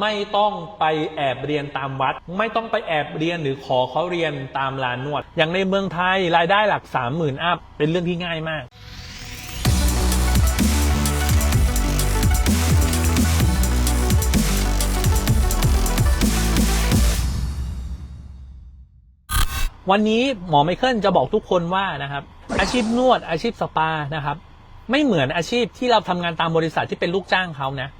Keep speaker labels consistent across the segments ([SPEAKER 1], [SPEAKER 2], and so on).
[SPEAKER 1] ไม่ต้องไปแอบเรียนตามวัด ไม่ต้องไปแอบเรียนหรือขอเขาเรียนตามร้านนวด อย่างในเมืองไทยรายได้หลัก 30,000อัพเป็นเรื่องที่ง่ายมากวันนี้หมอไมเคิลจะบอกทุกคนว่านะครับ อาชีพนวดอาชีพสปานะครับ ไม่เหมือนอาชีพที่เราทำงานตามบริษัทที่เป็นลูกจ้างเขานะ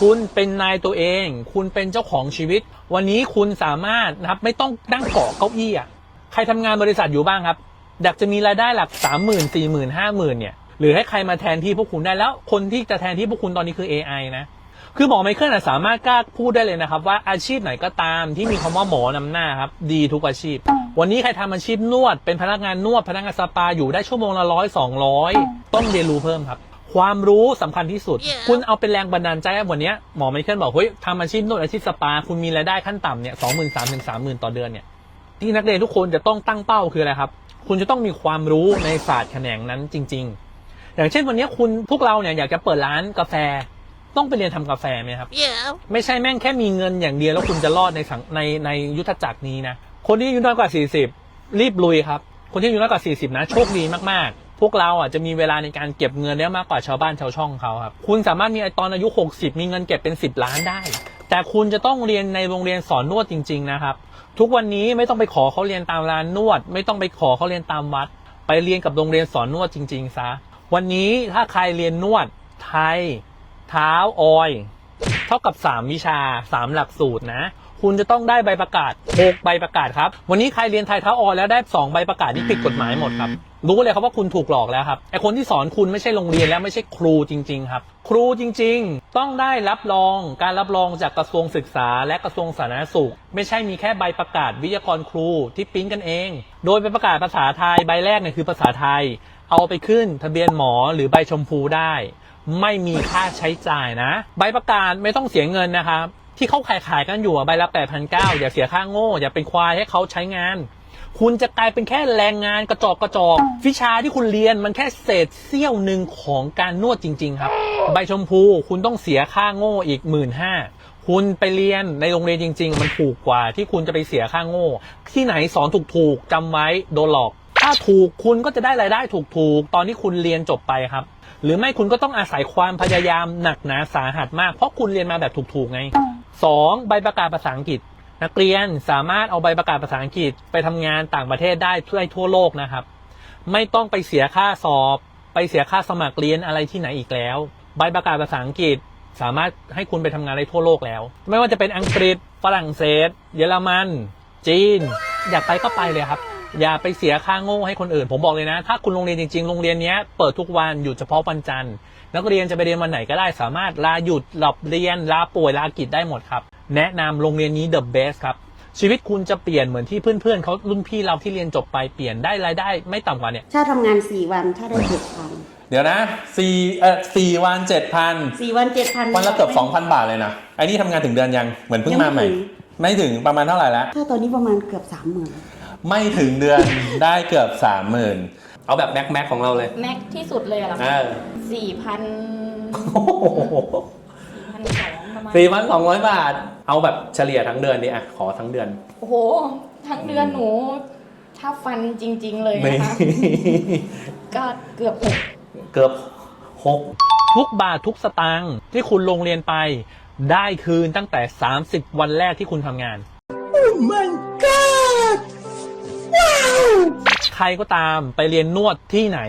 [SPEAKER 1] คุณเป็นนายตัวเอง คุณเป็นเจ้าของชีวิต วันนี้คุณสามารถนะครับไม่ต้องนั่งเกาะเก้าอี้อะใครทำงานบริษัทอยู่บ้างครับอยากจะมีรายได้หลักสามหมื่นสี่หมื่นห้าหมื่นเนี่ยหรือให้ใครมาแทนที่พวกคุณได้แล้วคนที่จะแทนที่พวกคุณตอนนี้คือ AI นะคือหมอไมเคิลนะสามารถกล้าพูดได้เลยนะครับ ว่าอาชีพไหนก็ตามที่มีคำว่าหมอนำหน้าครับ ดีทุกอาชีพ วันนี้ใครทำอาชีพนวด เป็นพนักงานนวด พนักงานสปาอยู่ได้ชั่วโมงละร้อยสองร้อยต้องเรียนรู้เพิ่มครับ ความรู้สำคัญที่สุด
[SPEAKER 2] Yeah.
[SPEAKER 1] คุณเอาเป็นแรงบันดาลใจให้วันเนี้ยหมอไมเคิลบอกเฮ้ยทำอาชีพนวดอาชีพสปา คุณมีรายได้ขั้นต่ำเนี่ยสองหมื่นสามถึงสามหมื่นต่อเดือนเนี่ยที่นักเรียนทุกคนจะต้องตั้งเป้าคืออะไรครับ คุณจะต้องมีความรู้ในศาสตร์แขนงนั้นจริง ๆ อย่างเช่นวันนี้คุณพวกเราเนี่ยอยากจะเปิดร้านกาแฟ ต้องไปเรียนทำกาแฟไหมครับ
[SPEAKER 2] Yeah.
[SPEAKER 1] ไม่ใช่แม่งแค่มีเงินอย่างเดียวแล้วคุณจะรอดในสังในในยุทธจักรนี้นะคนที่อายุน้อยกว่า 40 รีบลุยครับ คนที่อายุน้อยกว่า 40 นะโชคดีมากๆ พวกเราอะจะมีเวลาในการเก็บเงินได้มากกว่าชาวบ้านชาวช่องเขาครับ คุณสามารถมีตอนอายุ 60 มีเงินเก็บเป็น 10 ล้านได้ แต่คุณจะต้องเรียนในโรงเรียนสอนนวดจริง ๆ นะครับ ทุกวันนี้ไม่ต้องไปขอเขาเรียนตามร้านนวด ไม่ต้องไปขอเขาเรียนตามวัด ไปเรียนกับโรงเรียนสอนนวดจริง ๆ ซะ วันนี้ถ้าใครเรียนนวดไทย เท้าออย เท่ากับ 3 วิชา 3 หลักสูตรนะ คุณจะต้องได้ใบประกาศ6ใบประกาศครับ วันนี้ใครเรียนไทยเท้าออแล้วได้ 2 ใบประกาศนี่ผิดกฎหมายหมดครับ รู้เลยครับว่าคุณถูกหลอกแล้วครับ ไอคนที่สอนคุณไม่ใช่โรงเรียนแล้วไม่ใช่ครูจริง ๆ ครับ ครูจริง ๆ ต้องได้รับรอง การรับรองจากกระทรวงศึกษา และกระทรวงสาธารณสุข ไม่ใช่มีแค่ใบประกาศวิทยากรครูที่ปิ้นกันเอง โดยใบประกาศภาษาไทยใบแรกเนี่ยคือภาษาไทย เอาไปขึ้น ทะเบียนหมอหรือใบชมพูได้ไม่มีค่าใช้จ่ายนะ ใบประกาศไม่ต้องเสียเงินนะครับ ที่เขาขายขายกันอยู่ใบละ8 9 0 0อย่าเสียค่าโง่ อย่าเป็นควายให้เขาใช้งาน คุณจะกลายเป็นแค่แรงงานกระจอกกระจอกวิชาที่คุณเรียนมันแค่เศษเสี้ยวหนึ่งของการนวดจริง ๆ ครับ ใบชมพูคุณต้องเสียค่าโง่อีกหมื่นห้าคุณไปเรียนในโรงเรียนจริง ๆ มันถูกกว่าที่คุณจะไปเสียค่าโง่ ที่ไหนสอนถูกๆจำไว้โดนหลอก ถ้าถูกคุณก็จะได้รายได้ถูกๆ ตอนที่คุณเรียนจบไปครับ หรือไม่คุณก็ต้องอาศัยความพยายามหนักหนาสาหัสมาก เพราะคุณเรียนมาแบบถูกๆไง 2. ใบประกาศภาษาอังกฤษ นักเรียนสามารถเอาใบประกาศภาษาอังกฤษไปทำงานต่างประเทศได้ทั่วทั่วโลกนะครับ ไม่ต้องไปเสียค่าสอบ ไปเสียค่าสมัครเรียนอะไรที่ไหนอีกแล้ว ใบประกาศภาษาอังกฤษสามารถให้คุณไปทำงานได้ทั่วโลกแล้ว ไม่ว่าจะเป็นอังกฤษฝรั่งเศส เยอรมัน จีน อยากไปก็ไปเลยครับ อย่าไปเสียค่าโง่ให้คนอื่น ผมบอกเลยนะ ถ้าคุณโรงเรียนจริงๆ โรงเรียนเนี้ยเปิดทุกวันหยุดเฉพาะวันจันทร์ นักเรียนจะไปเรียนวันไหนก็ได้สามารถลาหยุดหลับเรียนลาป่วยลากิจได้หมดครับ แนะนำโรงเรียนนี้ the best ครับ ชีวิตคุณจะเปลี่ยนเหมือนที่เพื่อนๆเขารุ่นพี่เราที่เรียนจบไปเปลี่ยนได้รายได้ ไม่ต่ำกว่าเนี่ย
[SPEAKER 3] ถ้าทำงานสี่วันถ้าได้เจ็ดพัน
[SPEAKER 4] เดี๋ยวนะสี่เอ่อสี่วันเจ็ดพัน
[SPEAKER 3] สี่วันเจ็ดพัน
[SPEAKER 4] วันละเกือบสองพันบาทเลยนะไอ้นี่ทำงานถึงเดือนยังเหมือนเพิ่งมาใหม่ ไม่ถึงประมาณเท่าไหร่แล้ว
[SPEAKER 3] ถ้าตอนนี้ประมาณเกือบสามหมื่น
[SPEAKER 4] ไม่ถึงเดือน ได้เกือบสามหมื่นเอาแบบแม็กแม็กของเราเลย
[SPEAKER 5] แม็กที่สุดเลยเหรอ
[SPEAKER 4] เอ
[SPEAKER 5] คะ
[SPEAKER 4] อ
[SPEAKER 5] สี่พันพันสองประมาณ
[SPEAKER 4] สี่พันสองร้อยบาท เอาแบบเฉลี่ยทั้งเดือนดิอะขอทั้งเดือน
[SPEAKER 5] โอ้โห ทั้งเดือนหนู ถ้าฟันจริง ๆ เลย
[SPEAKER 4] นี่
[SPEAKER 5] นะคะ ก็เกือบหก
[SPEAKER 4] เกือบหก
[SPEAKER 1] ทุกบาททุกสตางค์ที่คุณลงเรียนไป ได้คืนตั้งแต่ 30 วันแรกที่คุณทำงาน ใครก็ตามไปเรียนนวดที่ไหน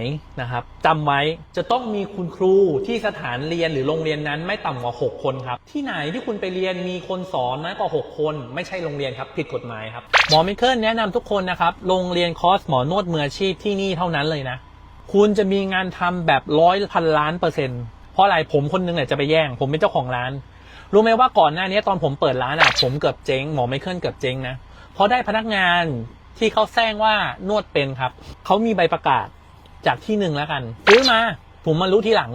[SPEAKER 1] นะครับจำไว้จะต้องมีคุณครูที่สถานเรียนหรือโรงเรียนนั้นไม่ต่ำกว่า 6 คนครับ ที่ไหนที่คุณไปเรียนมีคนสอนน้อยกว่า 6 คน ไม่ใช่โรงเรียนครับผิดกฎหมายครับหมอมิเคิลแนะนำทุกคนนะครับโรงเรียนคอร์สหมอนวดมืออาชีพที่นี่เท่านั้นเลยนะ คุณจะมีงานทำแบบร้อยพันล้านเปอร์เซ็นต์เพราะอะไรผมคนนึงเนี่ยจะไปแย่ง ผมเป็นเจ้าของร้าน รู้ไหมว่าก่อนหน้านี้ตอนผมเปิดร้านอะผมเกือบเจ๊งหมอไมเคิลเกือบเจ๊งนะเพราะได้พนักงาน ที่เขาแซงว่านวดเป็นครับ เขามีใบประกาศจากที่หนึ่งแล้วกันซื้อมาผมมารู้ทีหลัง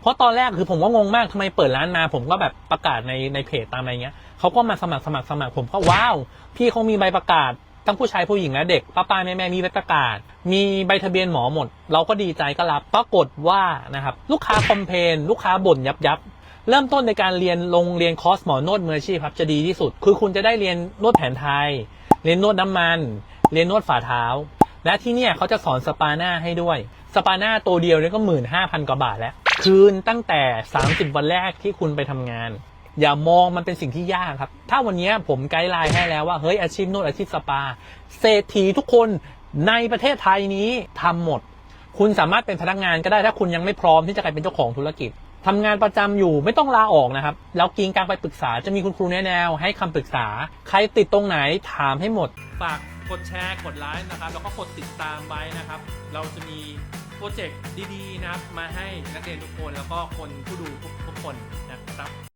[SPEAKER 1] เพราะตอนแรกคือผมก็งงมากทำไมเปิดร้านมา ผมก็แบบประกาศในในเพจตามอะไรเงี้ยเขาก็มาสมัครสมัครสมัคร ผมก็ว้าว พี่เขามีใบประกาศทั้งผู้ชายผู้หญิงและเด็กป้าป้าแม่แม่มีใบประกาศ มีใบทะเบียนหมอหมด เราก็ดีใจก็รับปรากฏว่านะครับลูกค้าคอมเพนลูกค้าบ่นยับยับเริ่มต้นในการเรียนลงเรียนคอร์สหมอนวดมืออาชีพครับจะดีที่สุด คือคุณจะได้เรียนนวดแผนไทย เรียนนวดน้ำมัน เรียนนวดฝ่าเท้า และที่เนี่ยเขาจะสอนสปาหน้าให้ด้วย สปาหน้าตัวเดียวเนี่ยก็หมื่นห้าพันกว่าบาทแล้ว คืนตั้งแต่ 30 วันแรกที่คุณไปทำงาน อย่ามองมันเป็นสิ่งที่ยากครับ ถ้าวันนี้ผมไกด์ไลน์ให้แล้วว่าเฮ้ยอาชีพนวดอาชีพสปา เศรษฐีทุกคนในประเทศไทยนี้ทำหมด คุณสามารถเป็นพนักงานก็ได้ถ้าคุณยังไม่พร้อมที่จะกลายเป็นเจ้าของธุรกิจ ทำงานประจำอยู่ไม่ต้องลาออกนะครับ แล้วกินกลางไปปรึกษาจะมีคุณครูแนะแนว ให้คำปรึกษา ใครติดตรงไหนถามให้หมด ฝากกดแชร์กดไลค์นะครับ แล้วก็กดติดตามไว้นะครับ เราจะมีโปรเจกต์ดีๆนะครับ มาให้นักเรียนทุกคนแล้วก็คนผู้ดูทุกคนนะครับ